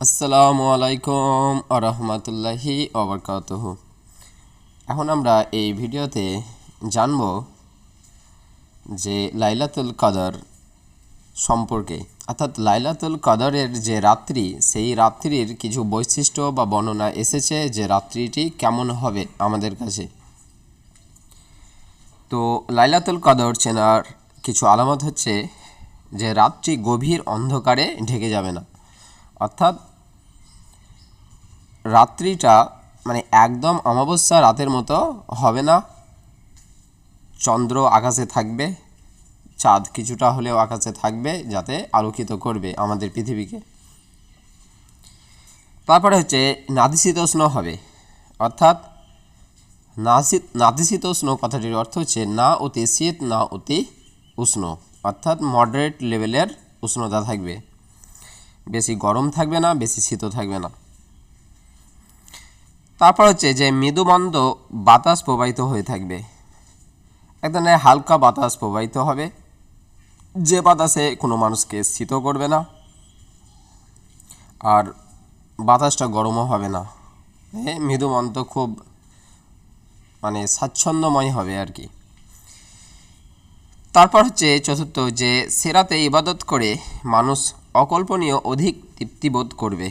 আসসালামু আলাইকুম আরহামতুল্লাহি ওবরকাতহ। এখন আমরা এই ভিডিওতে জানব যে লাইলাতুল কদর সম্পর্কে, অর্থাৎ লাইলাতুল কদরের যে রাত্রি, সেই রাত্রির কিছু বৈশিষ্ট্য বা বর্ণনা এসেছে যে রাত্রিটি কেমন হবে আমাদের কাছে। তো লাইলাতুল কদর চেনার কিছু আলামত হচ্ছে যে রাত্রি গভীর অন্ধকারে ঢেকে যাবে না। অর্থাৎ রাত্রিটা মানে একদম অমাবস্যা রাতের মতো হবে না। চন্দ্র আকাশে থাকবে, চাঁদ কিছুটা হলেও আকাশে থাকবে যাতে আলোকিত করবে আমাদের পৃথিবীকে। তারপরে হচ্ছে নাদিশীতোষ্ণ হবে, অর্থাৎ নাসি নাতিশীতোষ্ণ কথাটির অর্থ হচ্ছে না অতি শীত না অতি উষ্ণ, অর্থাৎ মডারেট লেভেলের উষ্ণতা থাকবে। বেশি গরম থাকবে না, বেশি শীতও থাকবে না। তারপর হচ্ছে যে মৃদুমন্দ বাতাস প্রবাহিত হয়ে থাকবে। এক ধরনের হালকা বাতাস প্রবাহিত হবে, যে বাতাসে কোনো মানুষকে শীত করবে না আর বাতাসটা গরমও হবে না। এ মৃদুমন্দ খুব মানে স্বাচ্ছন্দ্যময় হবে আর কি। তারপর হচ্ছে চতুর্থ যে সেরাতে ইবাদত করে মানুষ অকল্পনীয় অধিক তৃপ্তিবোধ করবে।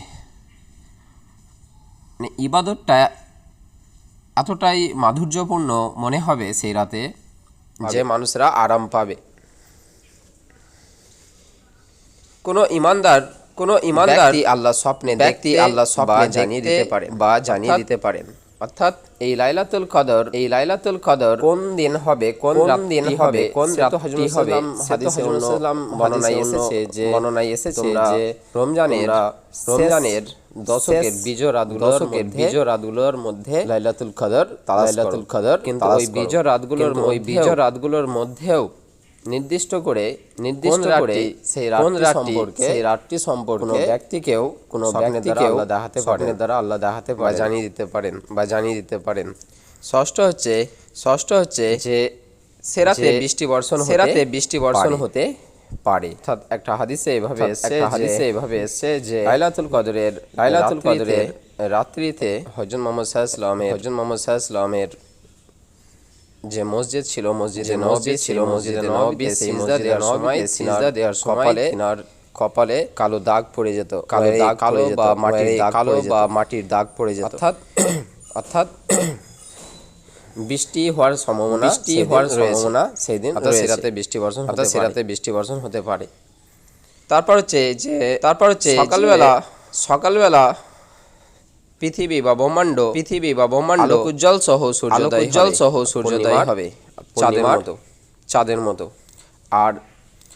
মানে ইবাদতটা এতটাই মাধুর্যপূর্ণ মনে হবে সেই রাতে যে মানুষরা আরাম পাবে। কোনো ইমানদার কোনো ইমানদার আল্লাহ স্বপ্নে ব্যক্তি আল্লাহ স্বপ্নে জানিয়ে দিতে পারে বা জানিয়ে দিতে পারেন। অর্থাৎ এই লাইলাতুল কদর এই লাইলাতুল কদর কোন দিন হবে কোন দিন হবে কোন রাত্রি হবে হাদিসে মুসলিম বর্ণনায় এসেছে যে বর্ণনায় এসেছে যে রমজানের রমজানের দশকের বিজয় রাতগুলোর দশকের বিজয় রাতগুলোর মধ্যে লাইলাতুল কদর লাইলাতুল কদর কিন্তু ওই বিজয় রাতগুলোর ওই বিজয় রাতগুলোর মধ্যেও নির্দিষ্ট করে নির্দিষ্ট করে সেই রাত্রি সম্পর্কে সেই রাত্রি সম্পর্কে কোনো ব্যক্তিকেও কোনো ব্যক্তিকেও আল্লাহ দেখাতে পারেন দ্বারা আল্লাহ দেখাতে পারেন। জানিয়ে দিতে পারেন। বা জানিয়ে দিতে পারেন। ষষ্ঠ হচ্ছে ষষ্ঠ হচ্ছে যে সেরাতে বৃষ্টি বর্ষণ সেরাতে বৃষ্টি বর্ষণ হতে পারে। অর্থাৎ একটা হাদিসে এভাবে এসেছে একটা হাদিসে এভাবে এসেছে যে লাইলাতুল কদরের লাইলাতুল কদরের রাত্রিতে হজরত মোহাম্মদ সাল্লামের হজরত মোহাম্মদ সাল্লামের যে মসজিদ ছিল মসজিদে নবী ছিল মসজিদে নবী সিজদা দেওয়ার সময় সিজদা দেওয়ার সময় তিনার কপালে কালো দাগ পড়ে যেত কালো দাগ কালো বা মাটির দাগ কালো বা মাটির দাগ পড়ে যেত। অর্থাৎ অর্থাৎ বৃষ্টি হওয়ার সম্ভাবনা বৃষ্টি হওয়ার সম্ভাবনা সেই দিন অর্থাৎ সেরাতে বৃষ্টি বর্ষণ অর্থাৎ সেরাতে বৃষ্টি বর্ষণ হতে পারে। তারপর হচ্ছে যে তারপর হচ্ছে সকালবেলা সকালবেলা পৃথিবী বা ব্রহ্মাণ্ড পৃথিবী বা ব্রহ্মাণ্ড উজ্জ্বল সহ সূর্যোদয় উজ্জ্বল সহ সূর্যোদয় হবে। চাঁদের মতো। চাঁদের মতো। আর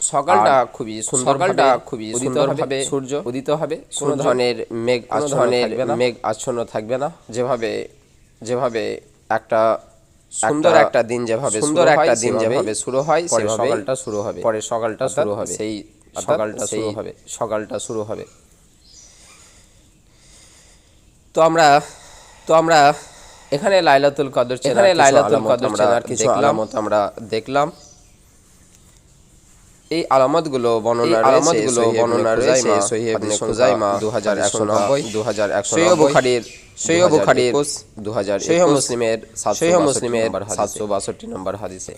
সকালটা খুবই সুন্দর সকালটা খুবই সুন্দরভাবে সূর্য উদিত হবে। কোনো ধরনের মেঘ ধরনের মেঘ আচ্ছন্ন থাকবে না। যেভাবে যেভাবে একটা সুন্দর একটা দিন যেভাবে সুন্দর একটা দিন যেভাবে শুরু হয় সেই সকালটা শুরু হবে। পরে সকালটা শুরু হবে। সেই সকালটা শুরু হবে। সকালটা শুরু হবে। তো আমরা তো আমরা এখানে লাইলাতুল কদর এখানে লাইলাতুল কদর চেনার কিছু আলামত আমরা দেখলাম। এই আলামতগুলো বর্ণনা আলামতগুলো বর্ণনা রয়েছে সহিহ ইবনে খুজাইমা 2190 2100 সহিহ বুখারীর সহিহ বুখারীর 2000 সহিহ মুসলিমের সহিহ মুসলিমের 762 নম্বর হাদিসে।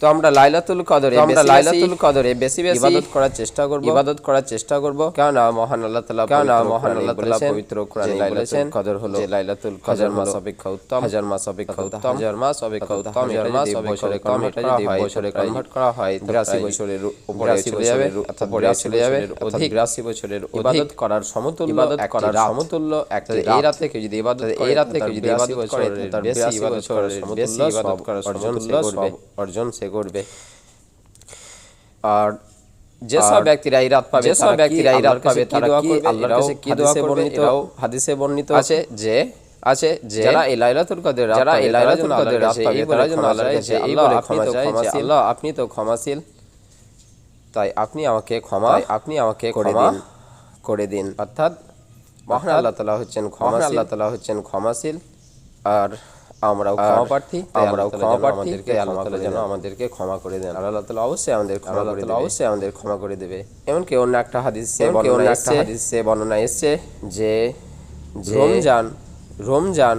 তো আমরা লাইলাতুল কদরে আমরা লাইলাতুল কদরে বেশি বেশি ইবাদত করার চেষ্টা করব। ইবাদত করার চেষ্টা করব। কেন মহান আল্লাহ তাআলা কেন মহান আল্লাহ তাআলা পবিত্র কোরআনে বলেছেন কদর হলো যে লাইলাতুল কদর মাস অপেক্ষা উত্তম হাজার মাস অপেক্ষা উত্তম হাজার মাস অপেক্ষা উত্তম হাজার মাস বছরে কম এটা যদি বছরে কনভার্ট করা হয় 83 বছরের উপরে চলে যাবে অর্থাৎ পরে চলে যাবে অধিক 83 বছরের ইবাদত করার সমতুল্য ইবাদত করার সমতুল্য একটা এই রাতে। কেউ যদি ইবাদত এই রাতে কেউ যদি ইবাদত করে তার বেশি ইবাদত করার সমতুল্য ইবাদত করার সমতুল্য অর্জন সে করবে। আর যেসব ব্যক্তিরা এই রাত পাবে যেসব ব্যক্তিরা এই রাত পাবে তারা কি আল্লাহর কাছে কি দোয়া করবে? এটাও হাদিসে বর্ণিত আছে যে আছে যে যারা এই লাইলাতুল কদর যারা এই লাইলাতুল কদর রাত পাবে তারা যেন আল্লাহর কাছে এই বলে ক্ষমা যে আল্লাহ আপনি তো ক্ষমাশীল। তাই আপনি আমাকে ক্ষমা আপনি আমাকে করে দিন। করে দিন। অর্থাৎ মহান আল্লাহ তাআলা হচ্ছেন ক্ষমা আল্লাহ তাআলা হচ্ছেন ক্ষমাশীল। আর আমরাও ক্ষমা প্রার্থী আমরাও ক্ষমা প্রার্থী আল্লাহ তাআলা যেন আমাদেরকে ক্ষমা করে দেন। আল্লাহ তাআলা অবশ্যই আমাদের ক্ষমা করে দেবে। অবশ্যই আমাদের ক্ষমা করে দেবে। এমনকি অন্য একটা হাদিসে অন্য একটা হাদিসে বর্ণনা এসেছে যে রমজান রমজান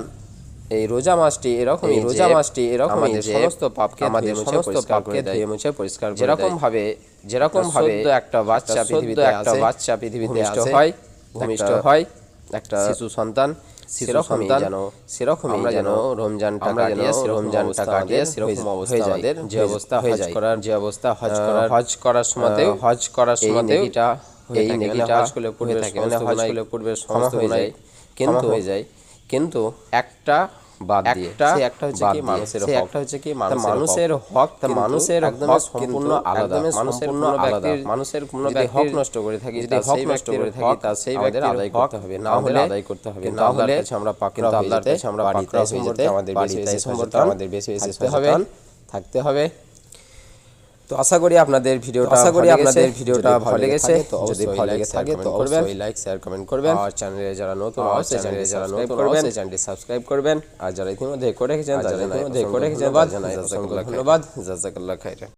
এই রোজা মাসটি এরকম রোজা মাসটি এরকম আমাদের সমস্ত পাপকে আমাদের সমস্ত পাপকে ধুয়ে মুছে পরিষ্কার যেরকম ভাবে যেরকম ভাবে একটা বাচ্চা পৃথিবীতে একটা বাচ্চা পৃথিবীতে হয় ভূমিষ্ঠ হয় একটা শিশু সন্তান সেরকমই যেন সেরকমই আমরা যেন রমজানটা আমরা যেন রমজানটা কাটিয়ে সেরকম অবস্থা আমাদের যে অবস্থা হয়ে যায় করার যে অবস্থা হজ করার হজ করার সময়তেও হজ করার সময়তেও এটা এই নেগিটা হজ করলে পূর্বে থাকে মানে হজ করলে পূর্বে সমস্ত হয়ে যায় কিন্তু হয়ে যায়। কিন্তু একটা বাদ দিয়ে। একটা একটা হচ্ছে কি মানুষের হক। একটা হচ্ছে কি মানুষের হক। তা মানুষের একদম সম্পূর্ণ আলাদা। মানুষের কোনো ব্যক্তির মানুষের কোনো হক নষ্ট করে থাকি যদি হক নষ্ট করে থাকি তা সেই ব্যক্তির আদায় করতে হবে। না হলে আদায় করতে হবে। না হলে আমরা পাকড়া আল্লাহর কাছে আমরা পাকড়া হয়ে যেতে আমাদের বেশি বেশি আমাদের বেশি বেশি সচেতন থাকতে হবে। তো আশা করি আপনাদের ভিডিওটা আশা করি আপনাদের ভিডিওটা ভালো লেগেছে তো যদি ভালো লেগে থাকে তো অবশ্যই লাইক শেয়ার কমেন্ট করবেন। আর চ্যানেলে যারা নতুন আছে চ্যানেলে যারা নতুন করবেন। চ্যানেলটি সাবস্ক্রাইব করবেন। আর যারা ইতিমধ্যে করে রেখেছেন তাদের ইতিমধ্যে করে রেখেছেন ধন্যবাদ জাযাকাল্লাহ জাজাকাল্লাহ খাইরা